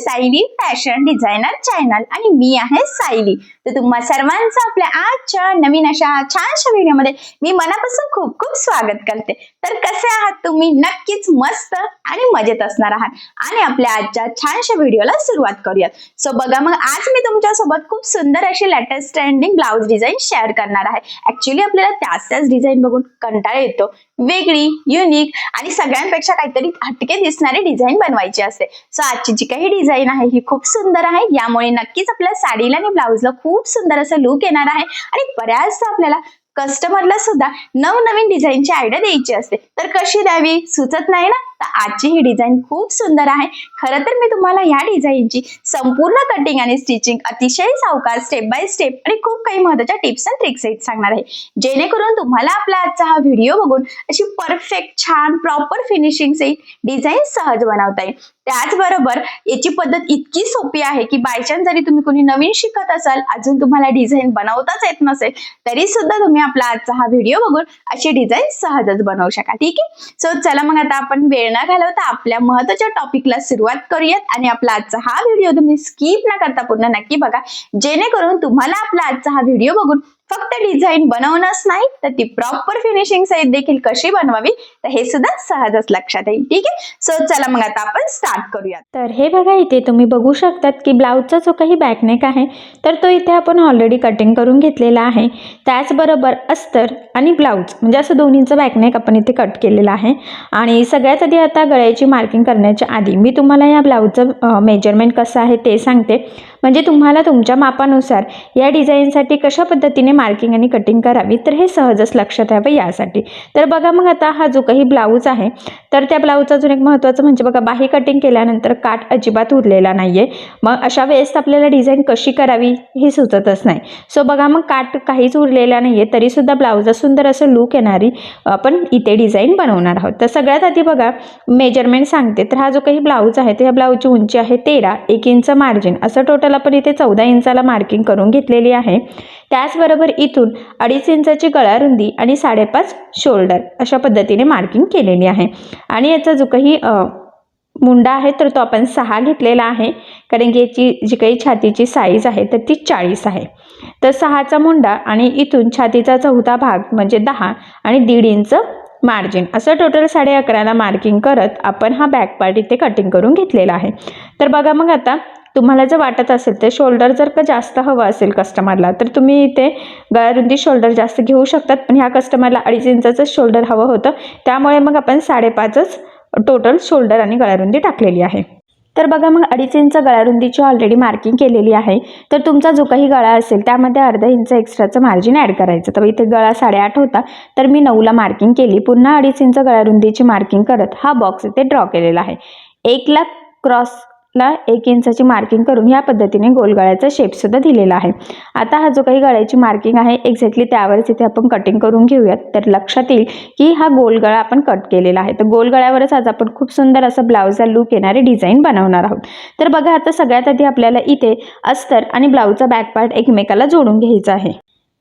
Sayali fashion designer channel आणि मी आहे सायली. तर तुम्हा सर्वांचं आपल्या आजच्या नवीन अशा छानशा व्हिडिओमध्ये मी मनापासून खूप खूप स्वागत करते. तर कसे आहात तुम्ही? नक्कीच मस्त आणि मजेत असणार आहात. आणि आपल्या आजच्या छानशा व्हिडिओला सुरुवात करूयात. सो बघा मग आज मी तुमच्यासोबत खूप सुंदर अशी latest trending blouse design share करणार आहे. ऍक्च्युली आपल्याला त्याच त्याच डिझाईन बघून कंटाळा येतो. वेगळी युनिक आणि सगळ्यांपेक्षा काहीतरी हटके दिसणारी डिझाईन बनवायची असते. सो आजची जी काही डिझाईन आहे ही खूप सुंदर आहे. यामुळे नक्कीच आपल्या साडीला आणि ब्लाऊजला खूप सुंदर असं लुक येणार आहे. आणि बऱ्याचदा आपल्याला कस्टमरला सुद्धा नवनवीन डिझाईनची आयडिया द्यायची असते. तर कशी द्यावी? सुचत नाही ना? तर आजची ही डिझाईन खूप सुंदर आहे. खरं तर मी तुम्हाला या डिझाईनची संपूर्ण कटिंग आणि स्टिचिंग अतिशय सावकार स्टेप बाय स्टेप आणि खूप काही महत्त्वाच्या टिप्स अँड ट्रिक्स आहेत सांगणार आहे. जेणेकरून तुम्हाला आपला आजचा हा व्हिडिओ बघून अशी परफेक्ट छान प्रॉपर फिनिशिंग डिझाईन सहज बनवता येईल. त्याचबरोबर याची पद्धत इतकी सोपी आहे की बायचान्स जरी तुम्ही कोणी नवीन शिकत असाल अजून तुम्हाला डिझाईन बनवताच येत नसेल तरी सुद्धा तुम्ही आपला आजचा हा व्हिडिओ बघून अशी डिझाईन सहजच बनवू शका ठीक आहे? सो चला मग आता आपण वेळ न घालवता आपल्या महत्त्वाच्या टॉपिकला सुरुवात करूयात. आणि आपला आजचा हा व्हिडिओ तुम्ही स्किप न करता पूर्ण नक्की बघा. जेणेकरून तुम्हाला आपला आजचा हा व्हिडिओ बघून फक्त डिझाईन बनवणंच नाही तर ती प्रॉपर फिनिशिंग सहित देखील कशी बनवावी तर हे सुद्धा सहजच लक्षात येईल. ठीक आहे? सो चला मग आता आपण स्टार्ट करूयात. तर हे बघा इथे तुम्ही बघू शकतात की ब्लाऊजचा जो काही बॅकनेक आहे तर तो इथे आपण ऑलरेडी कटिंग करून घेतलेला आहे. त्याचबरोबर अस्तर आणि ब्लाऊज म्हणजे असं दोन्हीचं बॅकनेक आपण इथे कट केलेलं आहे. आणि सगळ्यात आधी आता गळ्याची मार्किंग करण्याच्या आधी मी तुम्हाला या ब्लाऊजचं मेजरमेंट कसं आहे ते सांगते. म्हणजे तुम्हाला तुमच्या मापानुसार या डिझाईनसाठी कशा पद्धतीने मार्किंग आणि कटिंग करावी? तर हे सहजच लक्षात यावं यासाठी. तर बघा मग आता हा जो काही ब्लाऊज आहे तर त्या ब्लाऊजचं अजून एक महत्त्वाचं म्हणजे बघा बाही कटिंग केल्यानंतर काठ अजिबात उरलेला नाही आहे मग अशा वेळेस आपल्याला डिझाईन कशी करावी हे सुचतच नाही. सो बघा मग काठ काहीच उरलेला नाही आहे तरीसुद्धा ब्लाऊजला सुंदर असं लूक येणारी आपण इथे डिझाईन बनवणार आहोत. तर सगळ्यात आधी बघा मेजरमेंट सांगते. तर हा जो काही ब्लाऊज आहे तर ह्या ब्लाऊजची उंची आहे तेरा एक इंच मार्जिन. असं टोटल आपण इथे चौदा इंचाला मार्किंग करून घेतलेली आहे. त्याचबरोबर इथून अडीच इंचाची गळारुंदी आणि साडेपाच शोल्डर अशा पद्धतीने मार्किंग केलेली आहे. आणि याचा जो काही मुंडा आहे तर तो आपण सहा घेतलेला आहे. कारण की याची जी काही छातीची साईज आहे तर ती चाळीस आहे. तर सहाचा मुंडा आणि इथून छातीचा चौथा भाग म्हणजे दहा आणि दीड इंच मार्जिन असं टोटल साडे अकराला मार्किंग करत आपण हा बॅक पार्ट इथे कटिंग करून घेतलेला आहे. तर बघा मग आता तुम्हाला जर वाटत असेल तर शोल्डर जर का जास्त हवं असेल कस्टमरला तर तुम्ही इथे गळारुंदी शोल्डर जास्त घेऊ शकतात. पण ह्या कस्टमरला अडीच इंचाचंच शोल्डर हवं होतं. त्यामुळे मग आपण साडेपाचच टोटल शोल्डर आणि गळारुंदी टाकलेली आहे. तर बघा मग अडीच इंच गळारुंदीची ऑलरेडी मार्किंग केलेली आहे. तर तुमचा जो काही गळा असेल त्यामध्ये अर्धा इंच एक्स्ट्राचं मार्जिन ॲड करायचं. तर इथे गळा साडेआठ होता तर मी नऊला मार्किंग केली. पुन्हा अडीच इंच गळारुंदीची मार्किंग करत हा बॉक्स इथे ड्रॉ केलेला आहे. एक लाख क्रॉस ला एक इंचाची मार्किंग करून या पद्धतीने गोलगळ्याचा शेपसुद्धा दिलेला आहे. आता हा जो काही गळ्याची मार्किंग आहे एक्झॅक्टली त्यावरच इथे आपण कटिंग करून घेऊयात. तर लक्षात येईल की हा गोलगळा आपण कट केलेला आहे. तर गोलगळ्यावरच आज आपण खूप सुंदर असं ब्लाऊजचा लुक येणारी डिझाईन बनवणार आहोत. तर बघा आता सगळ्यात आधी आपल्याला इथे अस्तर आणि ब्लाऊजचा बॅक पार्ट एकमेकाला जोडून घ्यायचा आहे.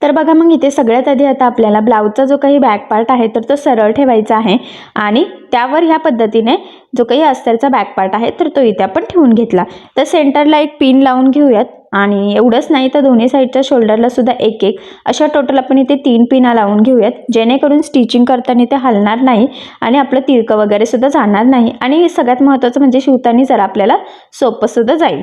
तर बघा मग इथे सगळ्यात आधी आता आपल्याला ब्लाऊजचा जो काही बॅक पार्ट आहे तर तो सरळ ठेवायचा आहे. आणि त्यावर ह्या पद्धतीने जो काही अस्तरचा बॅक पार्ट आहे तर तो इथे आपण ठेवून घेतला. तर सेंटरला एक पिन लावून घेऊयात. आणि एवढंच नाही तर दोन्ही साईडच्या शोल्डरला सुद्धा एक एक. अशा टोटल आपण इथे तीन पिना लावून घेऊयात. जेणेकरून स्टिचिंग करताना ते हलणार नाही आणि आपलं तिरकं वगैरे सुद्धा जाणार नाही. आणि सगळ्यात महत्त्वाचं म्हणजे शिवताना जरा आपल्याला सोपं सुद्धा जाईल.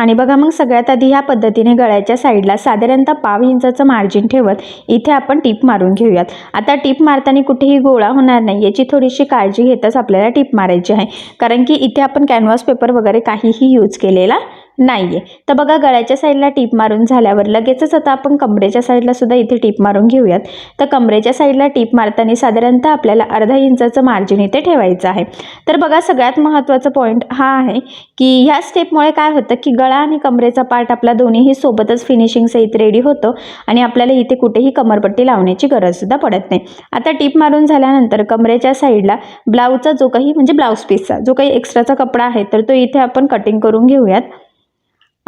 आणि बघा मग सगळ्यात आधी ह्या पद्धतीने गळ्याच्या साईडला साधारणतः पाव इंचाचं मार्जिन ठेवत इथे आपण टीप मारून घेऊयात. आता टीप मारताना कुठेही गोळा होणार नाही याची थोडीशी काळजी घेतच आपल्याला टीप मारायची आहे. कारण की इथे आपण कॅनव्हास पेपर वगैरे काहीही यूज केलेला नाही आहे तर बघा गळ्याच्या साईडला टीप मारून झाल्यावर लगेचच आता आपण कमरेच्या साईडला सुद्धा इथे टीप मारून घेऊयात. तर कमरेच्या साईडला टीप मारताना साधारणतः आपल्याला अर्धा इंचाचं मार्जिन इथे ठेवायचं आहे. तर बघा सगळ्यात महत्त्वाचा पॉईंट हा आहे की ह्या स्टेपमुळे काय होतं की गळा आणि कमरेचा पार्ट आपला दोन्हीही सोबतच फिनिशिंग सहित रेडी होतो आणि आपल्याला इथे कुठेही कमरपट्टी लावण्याची गरजसुद्धा पडत नाही. आता टीप मारून झाल्यानंतर कमरेच्या साईडला ब्लाऊजचा जो काही म्हणजे ब्लाऊज पीसचा जो काही एक्स्ट्राचा कपडा आहे तर तो इथे आपण कटिंग करून घेऊयात.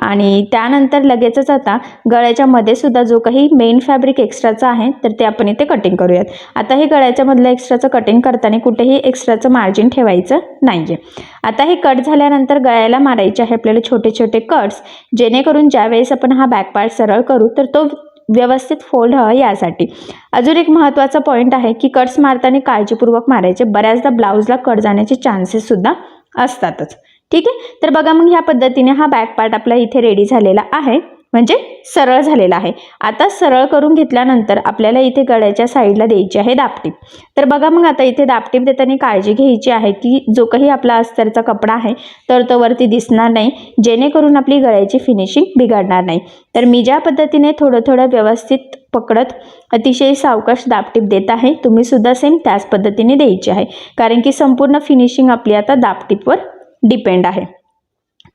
आणि त्यानंतर लगेचच आता गळ्याच्या मध्ये सुद्धा जो काही मेन फॅब्रिक एक्स्ट्राचा आहे तर ते आपण इथे कटिंग करूयात. आता हे गळ्याच्या मधलं एक्स्ट्राचं कटिंग करताना कुठेही एक्स्ट्राचं मार्जिन ठेवायचं नाही आहे आता हे कट झाल्यानंतर गळ्याला मारायचे आहे आपल्याला छोटे छोटे कट्स जेणेकरून ज्यावेळेस आपण हा बॅक पार्ट सरळ करू तर तो व्यवस्थित फोल्ड हवा यासाठी. अजून एक महत्त्वाचा पॉईंट आहे की कट्स मारताना काळजीपूर्वक मारायचे. बऱ्याचदा ब्लाऊजला कट जाण्याचे चान्सेस सुद्धा असतातच. ठीक आहे? तर बघा मग ह्या पद्धतीने हा बॅक पार्ट आपला इथे रेडी झालेला आहे. म्हणजे सरळ झालेला आहे. आता सरळ करून घेतल्यानंतर आपल्याला इथे गळ्याच्या साईडला द्यायची आहे दापटीप. तर बघा मग आता इथे दापटीप देताना काळजी घ्यायची आहे की जो काही आपला अस्तरचा कपडा आहे तर तो वरती दिसणार नाही. जेणेकरून आपली गळ्याची फिनिशिंग बिघडणार नाही. तर मी ज्या पद्धतीने थोडं थोडं व्यवस्थित पकडत अतिशय सावकाश दापटीप देत आहे तुम्ही सुद्धा सेम त्याच पद्धतीने द्यायची आहे. कारण की संपूर्ण फिनिशिंग आपली आता दापटीपवर डिपेंड आहे.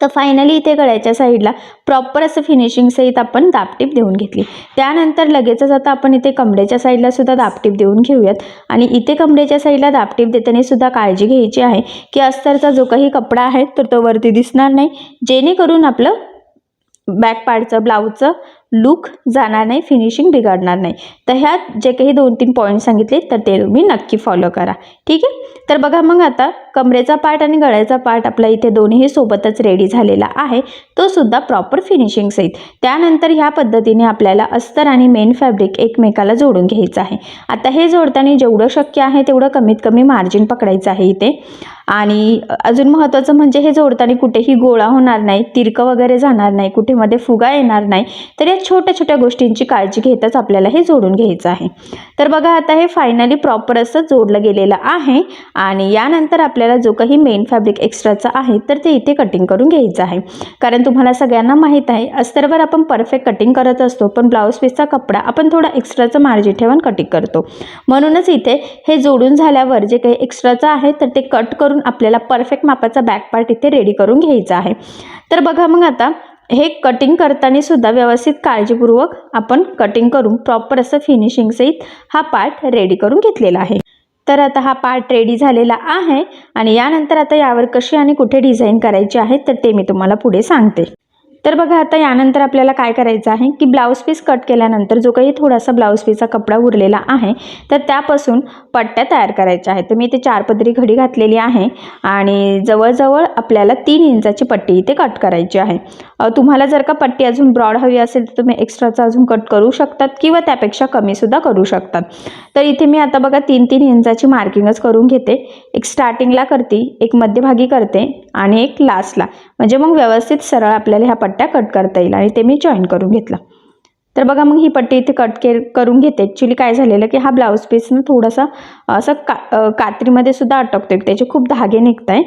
तर फायनली इथे गळ्याच्या साईडला प्रॉपर असं फिनिशिंग सहित आपण दापटीप देऊन घेतली. त्यानंतर लगेचच आता आपण इथे कमरेच्या साईडला सुद्धा दापटीप देऊन घेऊयात. आणि इथे कमरेच्या साईडला दापटीप देताना सुद्धा काळजी घ्यायची आहे की अस्तरचा जो काही कपडा आहे तर तो वरती दिसणार नाही. जेणेकरून आपलं बॅक पार्टचं ब्लाऊजचं लुक जाणार नाही फिनिशिंग बिघडणार नाही. तर ह्यात जे काही दोन तीन पॉईंट सांगितले तर ते तुम्ही नक्की फॉलो करा. ठीक आहे? तर बघा मग आता कमरेचा पार्ट आणि गळ्याचा पार्ट आपला इथे दोन्ही सोबतच रेडी झालेला आहे. तो सुद्धा प्रॉपर फिनिशिंग सहित. त्यानंतर ह्या पद्धतीने आपल्याला अस्तर आणि मेन फॅब्रिक एकमेकाला जोडून घ्यायचं आहे. आता हे जोडताना जेवढं शक्य आहे तेवढं कमीत कमी मार्जिन पकडायचं आहे इथे. आणि अजून महत्त्वाचं म्हणजे हे जोडताना कुठेही गोळा होणार नाही तिरकं वगैरे जाणार नाही कुठे मध्ये फुगा येणार नाही तर या छोट्या छोट्या गोष्टींची काळजी घेतच आपल्याला हे जोडून घ्यायचं आहे. तर बघा आता हे फायनली प्रॉपर असं जोडलं गेलेलं आहे आणि यानंतर आपल्याला जो काही मेन फॅब्रिक एक्स्ट्राचं आहे तर ते इथे कटिंग करून घ्यायचं आहे. कारण तुम्हाला सगळ्यांना माहीत आहे अस्तरवर आपण परफेक्ट कटिंग करत असतो पण ब्लाऊज पीसचा कपडा आपण थोडा एक्स्ट्राचं मार्जिन ठेवून कटिंग करतो. म्हणूनच इथे हे जोडून झाल्यावर जे काही एक्स्ट्राचं आहे तर ते कट करून आपल्याला परफेक्ट मापाचा बॅक पार्ट इथे रेडी करून घ्यायचा आहे. तर बघा मग आता हे कटिंग करताना सुद्धा व्यवस्थित काळजीपूर्वक आपण कटिंग करून प्रॉपर असं फिनिशिंग सहित हा पार्ट रेडी करून घेतलेला आहे. तर आता हा पार्ट रेडी झालेला आहे आणि यानंतर आता यावर कशी आणि कुठे डिझाईन करायची आहे तर ते मी तुम्हाला पुढे सांगते. तर बघा आता यानंतर आपल्याला काय करायचं आहे की ब्लाऊज पीस कट केल्यानंतर जो काही थोडासा ब्लाऊज पीसचा कपडा उरलेला आहे तर त्यापासून पट्ट्या तयार करायच्या आहेत. तर मी इथे चार पदरी घडी घातलेली आहे आणि जवळजवळ आपल्याला तीन इंचाची पट्टी इथे कट करायची आहे. तुम्हाला जर का पट्टी अजून ब्रॉड हवी असेल तर तुम्ही एक्स्ट्राचा अजून कट करू शकतात किंवा त्यापेक्षा कमीसुद्धा करू शकतात. तर इथे मी आता बघा तीन तीन इंचाची मार्किंगच करून घेते. एक स्टार्टिंगला करते एक मध्यभागी करते. आणि एक लास्टला म्हणजे मग व्यवस्थित सरळ आपल्याला ह्या पट्ट्या कट करता येईल आणि ते मी जॉईन करून घेतलं. तर बघा मग ही पट्टी इथे कट के करून घेते. ॲक्च्युली काय झालेलं की हा ब्लाऊज पीस ना थोडासा असं का कात्रीमध्ये सुद्धा अटकतो त्याचे खूप धागे निघत आहे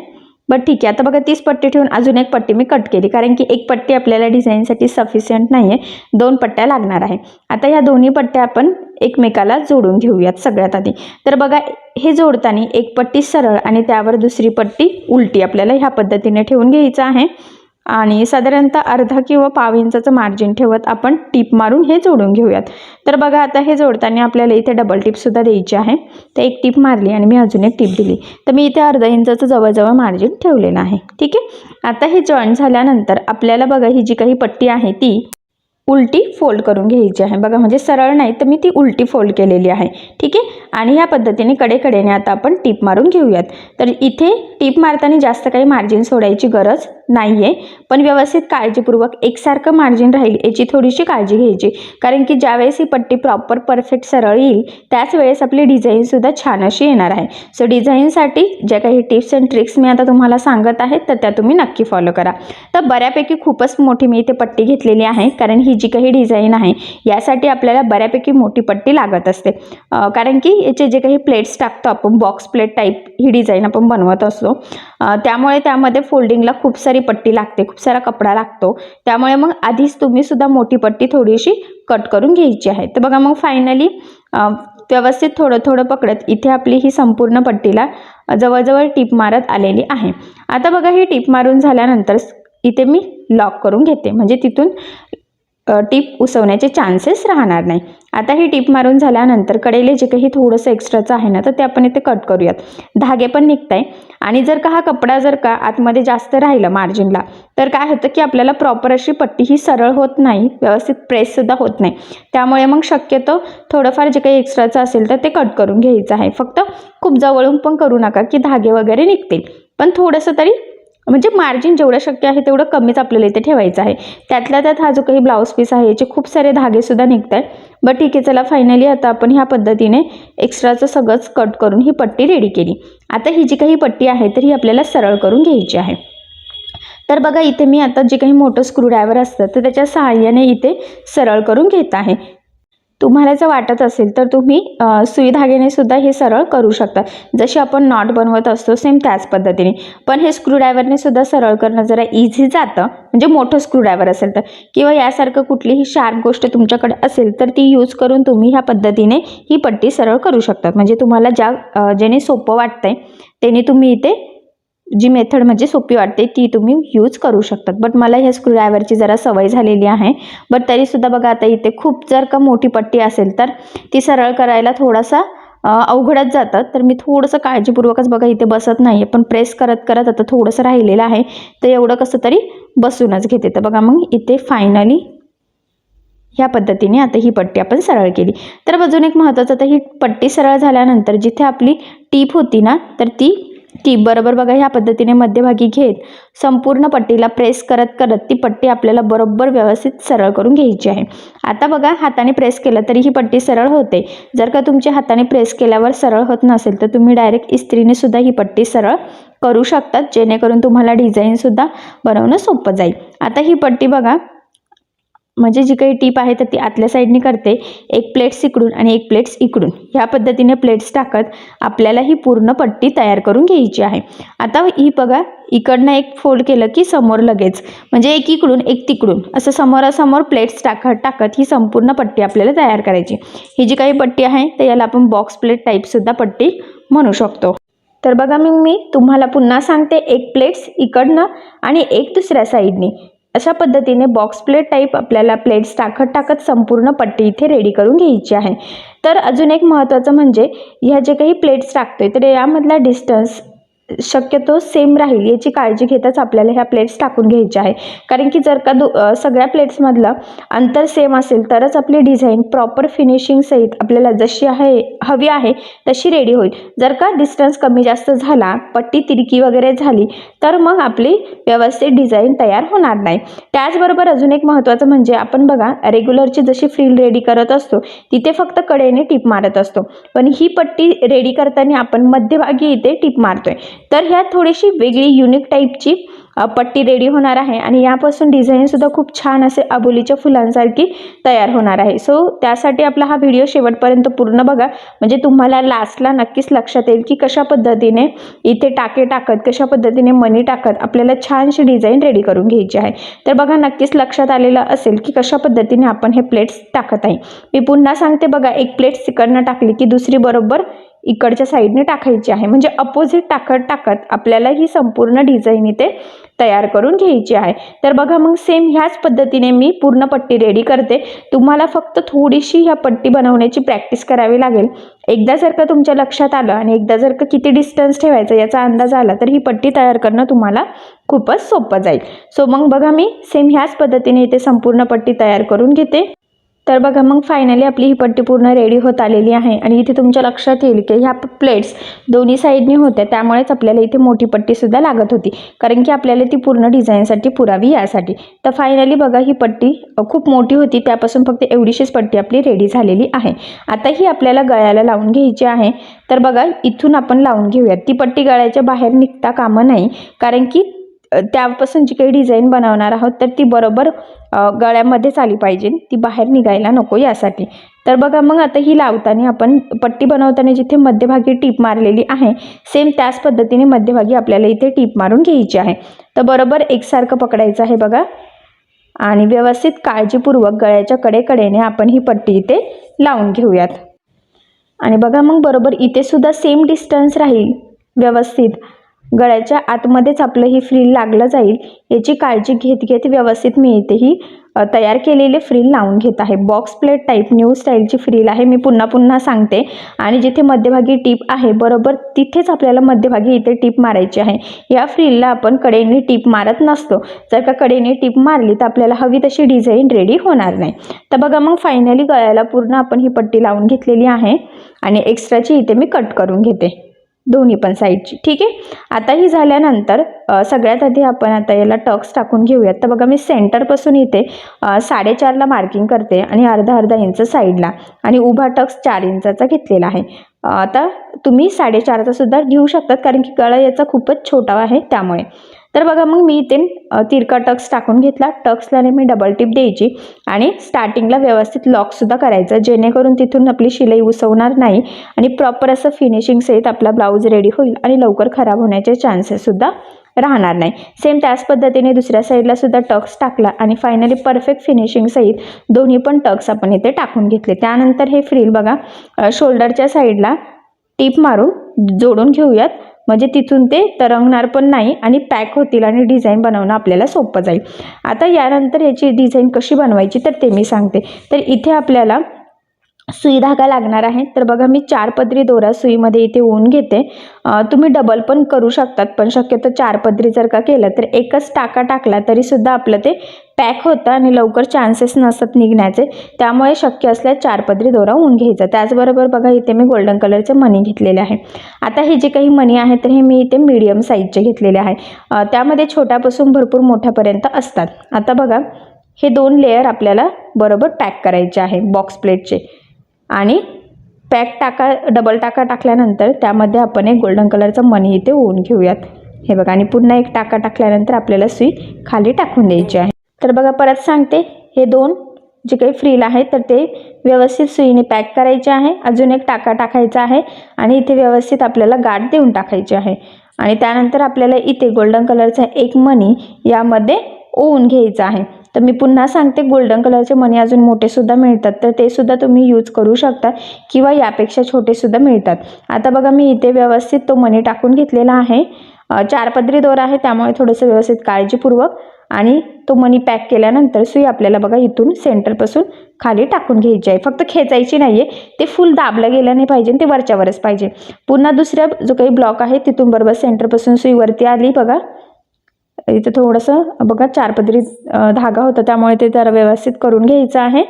बट ठीक आहे आता बघा तीस पट्टी ठेवून अजून एक पट्टी मी कट केली. कारण की एक पट्टी आपल्याला डिझाईनसाठी सफिशियंट नाही आहे दोन पट्ट्या लागणार आहे. आता ह्या दोन्ही पट्ट्या आपण एकमेकाला जोडून घेऊयात सगळ्यात आधी. तर बघा हे जोडताना एक पट्टी सरळ आणि त्यावर दुसरी पट्टी उलटी आपल्याला ह्या पद्धतीने ठेवून घ्यायचं आहे. आणि साधारणतः अर्धा किंवा पाव इंचाचं मार्जिन ठेवत आपण टीप मारून हे जोडून घेऊयात. तर बघा आता हे जोडताना आपल्याला इथे डबल टीपसुद्धा द्यायची आहे. तर एक टीप मारली आणि मी अजून एक टीप दिली. तर मी इथे अर्धा इंचाचं जवळजवळ मार्जिन ठेवलेलं आहे. ठीक आहे? आता हे जॉईन झाल्यानंतर आपल्याला बघा ही जी काही पट्टी आहे ती उलटी फोल्ड करून घ्यायची आहे. बघा म्हणजे सरळ नाही तर मी ती उलटी फोल्ड केलेली आहे. ठीक आहे? आणि ह्या पद्धतीने कडेकडेने आता आपण टीप मारून घेऊयात. तर इथे टीप मारताना जास्त काही मार्जिन सोडायची गरज नाही आहे पण व्यवस्थित काळजीपूर्वक एकसारखं मार्जिन राहील याची थोडीशी काळजी घ्यायची. कारण की ज्यावेळेस ही पट्टी प्रॉपर परफेक्ट सरळ येईल त्याच वेळेस आपली डिझाईनसुद्धा छान अशी येणार आहे. सो डिझाईनसाठी ज्या काही टिप्स अँड ट्रिक्स मी आता तुम्हाला सांगत आहे तर त्या तुम्ही नक्की फॉलो करा. तर बऱ्यापैकी खूपच मोठी मी इथे पट्टी घेतलेली आहे कारण ही जी काही डिझाईन आहे यासाठी आपल्याला बऱ्यापैकी मोठी पट्टी लागत असते. कारण की याचे जे काही प्लेट्स टाकतो आपण बॉक्स प्लेट टाईप ही डिझाईन आपण बनवत असतो. त्यामुळे त्यामध्ये फोल्डिंगला खूप सारी पट्टी लागते खूप सारा कपडा लागतो. त्यामुळे मग आधीच तुम्ही सुद्धा मोठी पट्टी थोडीशी कट करून घ्यायची आहे. तर बघा मग फायनली व्यवस्थित थोडं थोडं पकडत इथे आपली ही संपूर्ण पट्टीला जवळजवळ टीप मारत आलेली आहे. आता बघा ही टीप मारून झाल्यानंतर इथे मी लॉक करून घेते. म्हणजे तिथून टीप उसवण्याचे चान्सेस राहणार नाही. आता ही टीप मारून झाल्यानंतर कडेले जे काही थोडंसं एक्स्ट्राचं आहे ना तर ते आपण इथे कट करूयात. धागे पण निघत आहे आणि जर का हा कपडा जर का आतमध्ये जास्त राहिला मार्जिनला तर काय होतं की आपल्याला प्रॉपर अशी पट्टी ही सरळ होत नाही व्यवस्थित प्रेससुद्धा होत नाही. त्यामुळे मग शक्यतो थोडंफार जे काही एक्स्ट्राचं असेल तर ते कट करून घ्यायचं आहे. फक्त खूप जवळून पण करू नका की धागे वगैरे निघतील. पण थोडंसं तरी म्हणजे मार्जिन जेवढं शक्य आहे तेवढं कमीच आपल्याला इथे ठेवायचं आहे. त्यातल्या त्यात हा जो काही ब्लाऊज पीस आहे याचे खूप सारे धागेसुद्धा निघत आहेत बट ठीक आहे चला फायनली आता आपण ह्या पद्धतीने एक्स्ट्राचं सगळंच कट करून ही पट्टी रेडी केली. आता ही जी काही पट्टी आहे तर ही आपल्याला सरळ करून घ्यायची आहे. तर बघा इथे मी आता जे काही मोठं स्क्रूड्रायव्हर असतं तर त्याच्या सहाय्याने इथे सरळ करून घेत आहे. तुम्हाला जर वाटत असेल तर तुम्ही सुई धाग्यानेसुद्धा हे सरळ करू शकता. जशी आपण नॉट बनवत असतो सेम त्याच पद्धतीने. पण हे स्क्रूड्रायव्हरनेसुद्धा सरळ करणं जरा इझी जातं. म्हणजे मोठं स्क्रूड्रायव्हर असेल तर. किंवा यासारखं कुठलीही शार्प गोष्ट तुमच्याकडे असेल तर ती यूज करून तुम्ही ह्या पद्धतीने ही पट्टी सरळ करू शकतात म्हणजे तुम्हाला ज्या ज्याने सोपं वाटतंय त्याने तुम्ही इथे जी मेथड म्हणजे सोपी वाटते ती तुम्ही यूज करू शकतात. बट मला ह्या स्क्रूड्रायव्हरची जरा सवय झालेली आहे. बट तरीसुद्धा बघा आता इथे खूप जर का मोठी पट्टी असेल तर ती सरळ करायला थोडासा अवघडच जातात तर मी थोडंसं काळजीपूर्वकच बघा इथे बसत नाही आहे पण प्रेस करत करत आता थोडंसं राहिलेलं आहे. तर एवढं कसं तरी बसूनच घेते. तर बघा मग इथे फायनली ह्या पद्धतीने आता ही पट्टी आपण सरळ केली. तर अजून एक महत्त्वाचं तर ही पट्टी सरळ झाल्यानंतर जिथे आपली टीप होती ना तर ती ती बरोबर बघा ह्या पद्धतीने मध्यभागी घेत संपूर्ण पट्टीला प्रेस करत करत ती पट्टी आपल्याला बरोबर व्यवस्थित सरळ करून घ्यायची आहे. आता बघा हाताने प्रेस केलं तरी ही पट्टी सरळ होते. जर का तुमच्या हाताने प्रेस केल्यावर सरळ होत नसेल तर तुम्ही डायरेक्ट इस्त्रीने सुद्धा ही पट्टी सरळ करू शकतात जेणेकरून तुम्हाला डिझाईनसुद्धा बनवणं सोपं जाईल. आता ही पट्टी बघा म्हणजे जी काही टीप आहे तर ती आतल्या साईडने करते. एक प्लेट्स इकडून आणि एक प्लेट्स इकडून. ह्या पद्धतीने प्लेट्स टाकत आपल्याला ही पूर्ण पट्टी तयार करून घ्यायची आहे. आता ही बघा इकडनं एक फोल्ड केलं की समोर लगेच. म्हणजे एक इकडून एक तिकडून. असं समोरासमोर प्लेट्स टाकत टाकत ही संपूर्ण पट्टी आपल्याला तयार करायची. ही जी काही पट्टी आहे तर याला आपण बॉक्स प्लेट टाईपसुद्धा पट्टी म्हणू शकतो. तर बघा मग मी तुम्हाला पुन्हा सांगते एक प्लेट्स इकडनं आणि एक दुसऱ्या साईडने अशा पद्धतीने बॉक्स प्लेट टाईप आपल्याला प्लेट्स टाकत टाकत संपूर्ण पट्टी इथे रेडी करून घ्यायची आहे. तर अजून एक महत्त्वाचं म्हणजे ह्या जे काही प्लेट्स टाकतोय तर यामधला डिस्टन्स शक्यतो सेम राहील. याची काळजी घेताच आपल्याला ह्या प्लेट्स टाकून घ्यायच्या आहे. कारण की जर का दु सगळ्या प्लेट्समधलं अंतर सेम असेल तरच आपली डिझाईन प्रॉपर फिनिशिंग सहित आपल्याला जशी आहे हवी आहे तशी रेडी होईल. जर का डिस्टन्स कमी जास्त झाला पट्टी तिरकी वगैरे झाली तर मग आपली व्यवस्थित डिझाईन तयार होणार नाही. त्याचबरोबर अजून एक महत्त्वाचं म्हणजे आपण बघा रेग्युलरची जशी फ्रील रेडी करत असतो तिथे फक्त कडेने टिप मारत असतो. पण ही पट्टी रेडी करताना आपण मध्यभागी इथे टीप मारतोय. तर ह्या थोडीशी वेगळी युनिक टाईपची पट्टी रेडी होणार आहे. आणि यापासून डिझाईनसुद्धा खूप छान असे अबोलीच्या फुलांसारखी तयार होणार आहे. सो त्यासाठी आपला हा व्हिडिओ शेवटपर्यंत पूर्ण बघा. म्हणजे तुम्हाला लास्टला नक्कीच लक्षात येईल की कशा पद्धतीने इथे टाके टाकत कशा पद्धतीने मनी टाकत आपल्याला छानशी डिझाईन रेडी करून घ्यायची आहे. तर बघा नक्कीच लक्षात आलेलं असेल की कशा पद्धतीने आपण हे प्लेट्स टाकत आहे. मी पुन्हा सांगते बघा एक प्लेट सिकडनं टाकली की दुसरी बरोबर इकडच्या साईडने टाकायची आहे. म्हणजे अपोजिट टाकत टाकत आपल्याला ही संपूर्ण डिझाईन इथे तयार करून घ्यायची आहे. तर बघा मग सेम ह्याच पद्धतीने मी पूर्ण पट्टी रेडी करते. तुम्हाला फक्त थोडीशी ह्या पट्टी बनवण्याची प्रॅक्टिस करावी लागेल. एकदा जर का तुमच्या लक्षात आलं आणि एकदा जर का किती डिस्टन्स ठेवायचा याचा अंदाज आला तर ही पट्टी तयार करणं तुम्हाला खूपच सोपं जाईल. सो मग बघा मी सेम ह्याच पद्धतीने इथे संपूर्ण पट्टी तयार करून घेते. तर बघा मग फायनली आपली ही पट्टी पूर्ण रेडी होत आलेली आहे. आणि इथे तुमच्या लक्षात येईल की ह्या प्लेट्स दोन्ही साईडनी होत्या त्यामुळेच आपल्याला इथे मोठी पट्टीसुद्धा लागत होती. कारण की आपल्याला ती पूर्ण डिझाईनसाठी पुरावी यासाठी. तर फायनली बघा ही पट्टी खूप मोठी होती त्यापासून फक्त एवढीशीच पट्टी आपली रेडी झालेली आहे. आता ही आपल्याला गळ्याला लावून घ्यायची आहे. तर बघा इथून आपण लावून घेऊयात. ती पट्टी गळ्याच्या बाहेर निघता कामं नाही. कारण की त्यापासून जी काही डिझाईन बनवणार आहोत तर ती बरोबर गळ्यामध्येच आली पाहिजे. ती बाहेर निघायला नको यासाठी. तर बघा मग आता ही लावताना आपण पट्टी बनवताना जिथे मध्यभागी टीप मारलेली आहे सेम त्याच पद्धतीने मध्यभागी आपल्याला इथे टीप मारून घ्यायची आहे. तर बरोबर एकसारखं पकडायचं आहे बघा. आणि व्यवस्थित काळजीपूर्वक गळ्याच्या कडेकडेने आपण ही पट्टी इथे लावून घेऊयात. आणि बघा मग बरोबर इथे सुद्धा सेम डिस्टन्स राहील व्यवस्थित. गळ्याच्या आतमध्येच आपलं ही फ्रील लागलं जाईल याची काळजी घेत घेत व्यवस्थित मी इथे ही तयार केलेले फ्रील लावून घेत आहे. बॉक्स प्लेट टाईप न्यू स्टाईलची फ्रील आहे मी पुन्हा पुन्हा सांगते. आणि जिथे मध्यभागी टीप आहे बरोबर तिथेच आपल्याला मध्यभागी इथे टीप मारायची आहे. या फ्रीलला आपण कडेने टीप मारत नसतो. जर का कडेने टीप मारली तर आपल्याला हवी तशी डिझाईन रेडी होणार नाही. तर बघा मग फायनली गळ्याला पूर्ण आपण ही पट्टी लावून घेतलेली आहे. आणि एक्स्ट्राची इथे मी कट करून घेते. दोन्ही पण साईडची ठीक आहे? आता ही झाल्यानंतर सगळ्यात आधी आपण आता याला टक्स टाकून घेऊयात. तर बघा मी सेंटरपासून इथे साडेचारला मार्किंग करते आणि अर्धा अर्धा इंच साईडला आणि उभा टक्स चार इंचाचा घेतलेला आहे. आता तुम्ही साडेचारचा सुद्धा घेऊ शकतात कारण की गळा याचा खूपच छोटा आहे त्यामुळे. तर बघा मग मी इथे तिरका टक्स टाकून घेतला. टक्सला मी डबल टिप द्यायची आणि स्टार्टिंगला व्यवस्थित लॉकसुद्धा करायचं. जेणेकरून तिथून आपली शिलाई उसवणार नाही आणि प्रॉपर असं फिनिशिंग सहित आपला ब्लाऊज रेडी होईल आणि लवकर खराब होण्याचे चान्सेससुद्धा राहणार नाही. सेम त्याच पद्धतीने दुसऱ्या साईडला सुद्धा टक्स टाकला आणि फायनली परफेक्ट फिनिशिंग सहित दोन्ही पण टक्स आपण इथे टाकून घेतले. त्यानंतर हे फ्रील बघा शोल्डरच्या साईडला टीप मारून जोडून घेऊयात. म्हणजे तिथून ते तरंगणार पण नाही आणि पॅक होतील आणि डिझाईन बनवणं आपल्याला सोपं जाईल. आता यानंतर याची डिझाईन कशी बनवायची तर ते मी सांगते. तर इथे आपल्याला सुई धागा लागणार आहे. तर बघा मी चार पदरी दोरा सुईमध्ये इथे ऊन घेते. तुम्ही डबल पण करू शकतात पण शक्यतो चार पदरी जर का केलं तर एकच टाका टाकला तरीसुद्धा आपलं ते पॅक होतं आणि लवकर चान्सेस नसतात निघण्याचे. त्यामुळे शक्य असल्यास चार पदरी दोरा ऊन घ्यायचा. त्याचबरोबर बघा इथे मी गोल्डन कलरचे मनी घेतलेले आहे. आता हे जे काही मनी आहे तर हे मी इथे मीडियम साईजचे घेतलेले आहे. त्यामध्ये छोट्यापासून भरपूर मोठ्यापर्यंत असतात. आता बघा हे दोन लेयर आपल्याला बरोबर पॅक करायचे आहे बॉक्स प्लेटचे आणि पॅक टाका डबल टाका टाकल्यानंतर त्यामध्ये आपण एक गोल्डन कलरचा मनी इथे ओवून घेऊयात. हे बघा आणि पुन्हा एक टाका टाकल्यानंतर आपल्याला सुई खाली टाकून द्यायची आहे. तर बघा परत सांगते हे दोन जे काही फ्रील आहे तर ते व्यवस्थित सुईने पॅक करायचे आहे. अजून एक टाका टाकायचा आहे आणि इथे व्यवस्थित आपल्याला गाठ देऊन टाकायची आहे. आणि त्यानंतर आपल्याला इथे गोल्डन कलरचा एक मनी यामध्ये ओवून घ्यायचा आहे. तर मी पुन्हा सांगते गोल्डन कलरचे मणी अजून मोठेसुद्धा मिळतात तर ते सुद्धा तुम्ही यूज करू शकता किंवा यापेक्षा छोटेसुद्धा मिळतात. आता बघा मी इथे व्यवस्थित तो मणी टाकून घेतलेला आहे. चार पदरी दोर आहे त्यामुळे थोडंसं व्यवस्थित काळजीपूर्वक आणि तो मनी पॅक केल्यानंतर सुई आपल्याला बघा इथून सेंटरपासून खाली टाकून घ्यायची आहे. फक्त खेचायची नाही आहे ते फुल दाबलं गेलं नाही पाहिजे ते वरच्यावरच पाहिजे. पुन्हा दुसऱ्या जो काही ब्लॉक आहे तिथून बरोबर सेंटरपासून सुई वरती आली बघा. इथं थोडंसं बघा चार पदरी धागा होता त्यामुळे ते जरा व्यवस्थित करून घ्यायचं आहे.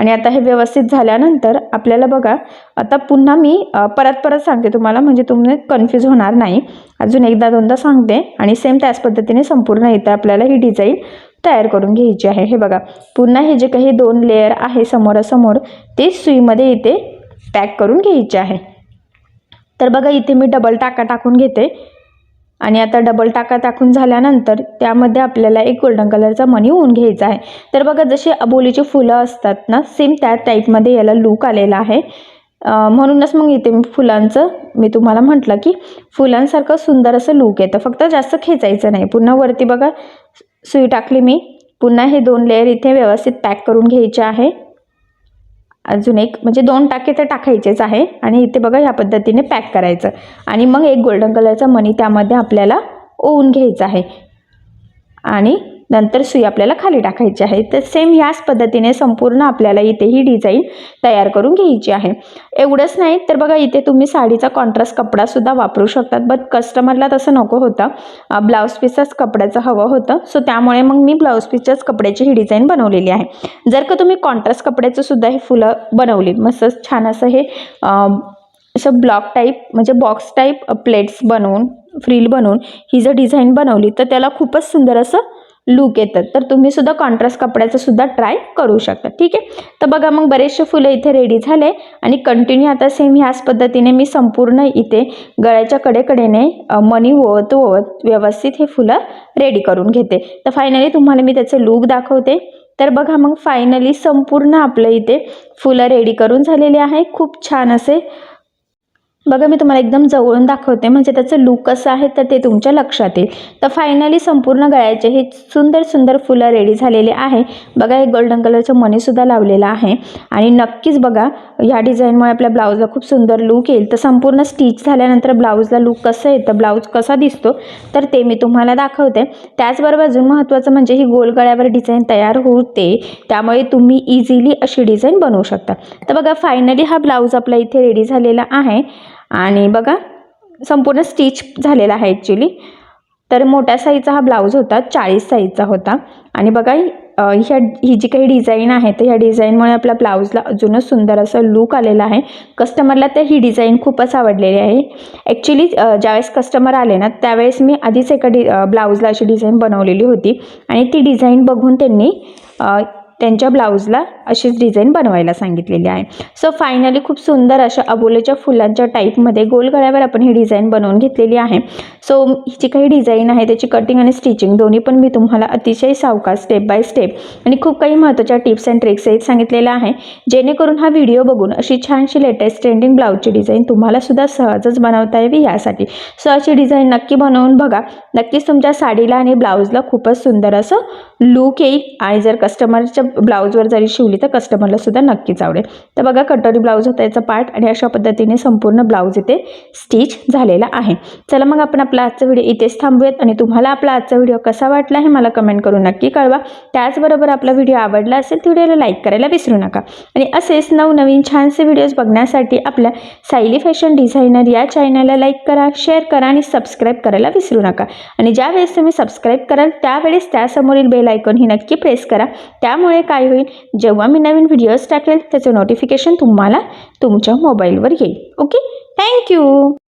आणि आता हे व्यवस्थित झाल्यानंतर आपल्याला बघा आता पुन्हा मी परत परत सांगते तुम्हाला म्हणजे तुम्ही कन्फ्यूज होणार नाही. अजून एकदा दोनदा सांगते आणि सेम त्याच पद्धतीने संपूर्ण इथं आपल्याला ही डिझाईन तयार करून घ्यायची आहे. हे बघा पुन्हा हे जे काही दोन लेअर आहे समोरासमोर ते सुईमध्ये इथे पॅक करून घ्यायचे आहे. तर बघा इथे मी डबल टाका टाकून घेते. आणि आता डबल टाका टाकून झाल्यानंतर त्यामध्ये आपल्याला एक गोल्डन कलरचा मनी होऊन घ्यायचा आहे. तर बघा जशी अबोलीची फुलं असतात ना सेम त्या टाईपमध्ये याला लूक आलेला आहे. म्हणूनच मग इथे मी फुलांचं मी तुम्हाला म्हटलं की फुलांसारखं सुंदर असं लूक येतं. फक्त जास्त खेचायचं नाही. पुन्हा वरती बघा सुई टाकली मी. पुन्हा हे दोन लेअर इथे व्यवस्थित पॅक करून घ्यायचे आहे. अजून एक म्हणजे दोन टाके तर टाकायचेच आहे. आणि इथे बघा ह्या पद्धतीने पॅक करायचं. आणि मग एक गोल्डन कलरचा मनी त्यामध्ये आपल्याला ओवून घ्यायचा आहे. आणि नंतर सुई आपल्याला खाली टाकायची आहे. तर सेम ह्याच पद्धतीने संपूर्ण आपल्याला इथे ही डिझाईन तयार करून घ्यायची आहे. एवढंच नाही तर बघा इथे तुम्ही साडीचा कॉन्ट्रास्ट कपडासुद्धा वापरू शकतात. बट कस्टमरला तसं नको होतं. ब्लाऊज पीसच कपड्याचं हवं होतं. सो त्यामुळे मग मी ब्लाऊज पीसच्याच कपड्याची ही डिझाईन बनवलेली आहे. जर का तुम्ही कॉन्ट्रास्ट कपड्याचं सुद्धा हे फुलं बनवली मस्त छान असं हे असं ब्लॉक टाईप म्हणजे बॉक्स टाईप प्लेट्स बनवून फ्रील बनवून ही जर डिझाईन बनवली तर त्याला खूपच सुंदर असं लूक येतात. तर तुम्ही सुद्धा कॉन्ट्रास्ट कपड्याचा सुद्धा ट्राय करू शकता. ठीक आहे? तर बघा मग बरेचसे फुलं इथे रेडी झाले आणि कंटिन्यू आता सेम ह्याच पद्धतीने मी संपूर्ण इथे गळ्याच्या कडेकडेने मनी ओवत ओवत व्यवस्थित हे फुलं रेडी करून घेते. तर फायनली तुम्हाला मी त्याचे लूक दाखवते. तर बघा मग फायनली संपूर्ण आपलं इथे फुलं रेडी करून झालेले आहे. खूप छान असे बघा मी तुम्हाला एकदम जवळून दाखवते. म्हणजे त्याचं लुक कसं आहे तर ते तुमच्या लक्षात येईल. तर फायनली संपूर्ण गळ्याचे हे सुंदर सुंदर फुलं रेडी झालेले आहे. बघा एक गोल्डन कलरचं मणीसुद्धा लावलेलं आहे. आणि नक्कीच बघा ह्या डिझाईनमुळे आपल्या ब्लाऊजला खूप सुंदर लुक येईल. तर संपूर्ण स्टिच झाल्यानंतर ब्लाऊजला लुक कसं येतं ब्लाऊज कसा दिसतो तर ते मी तुम्हाला दाखवते. त्याचबरोबर अजून महत्त्वाचं म्हणजे ही गोल गळ्यावर डिझाईन तयार होते. त्यामुळे तुम्ही इझिली अशी डिझाईन बनवू शकता. तर बघा फायनली हा ब्लाऊज आपला इथे रेडी झालेला आहे. आणि बघा संपूर्ण स्टिच झालेला आहे ॲक्च्युली तर मोठ्या साईजचा हा ब्लाऊज होता चाळीस साईजचा होता. आणि बघा ह्या ही जी काही डिझाईन आहे तर ह्या डिझाईनमुळे आपल्या ब्लाऊजला अजूनच सुंदर असं लूक आलेला आहे. कस्टमरला तर ही डिझाईन खूपच आवडलेली आहे. ॲक्च्युली ज्यावेळेस कस्टमर आले ना त्यावेळेस मी आधीच एका डि ब्लाऊजला अशी डिझाईन बनवलेली होती. आणि ती डिझाईन बघून त्यांनी त्यांच्या ब्लाऊजला अशीच डिझाईन बनवायला सांगितलेली आहे. सो फायनली खूप सुंदर अशा अबोलेच्या फुलांच्या टाईपमध्ये गोल गळ्यावर आपण ही डिझाईन बनवून घेतलेली आहे. सो ही काही डिझाईन आहे त्याची कटिंग आणि स्टिचिंग दोन्ही पण मी तुम्हाला अतिशय सावका स्टेप बाय स्टेप आणि खूप काही महत्त्वाच्या टिप्स अँड ट्रिक्सही सांगितलेल्या सांगितलेलं आहे. जेणेकरून हा व्हिडिओ बघून अशी छानशी लेटेस्ट ट्रेंडिंग ब्लाऊजची डिझाईन तुम्हालासुद्धा सहजच बनवता यावी यासाठी. सो अशी डिझाईन नक्की बनवून बघा. नक्कीच तुमच्या साडीला आणि ब्लाऊजला खूपच सुंदर असं लूक येईल आणि जर कस्टमरच्या ब्लाऊजवर जरी शिवली तर कस्टमरला सुद्धा नक्कीच आवडेल. तर बघा कटोरी ब्लाऊज होता याचा पार्ट आणि अशा पद्धतीने संपूर्ण ब्लाऊज इथे स्टिच झालेला आहे. चला मग आपण आपला आजचा व्हिडिओ इथेच थांबूयात आणि तुम्हाला आपला आजचा व्हिडिओ कसा वाटला हे मला कमेंट करून नक्की कळवा. त्याचबरोबर आपला व्हिडिओ आवडला असेल तर व्हिडिओला लाईक करायला विसरू नका. आणि असेच नवनवीन छानसे व्हिडिओज बघण्यासाठी आपल्या सायली फॅशन डिझायनर या चॅनलला लाईक करा शेअर करा आणि सबस्क्राईब करायला विसरू नका. आणि ज्यावेळेस तुम्ही सबस्क्राईब कराल त्यावेळेस त्यासमोरील बेल आयकॉन ही नक्की प्रेस करा. त्यामुळे त्यामुळे काय होईल? जेव्हा मी नवीन व्हिडिओज टाकेल त्याचं नोटिफिकेशन तुम्हाला तुमच्या मोबाईलवर येईल. Okay thank you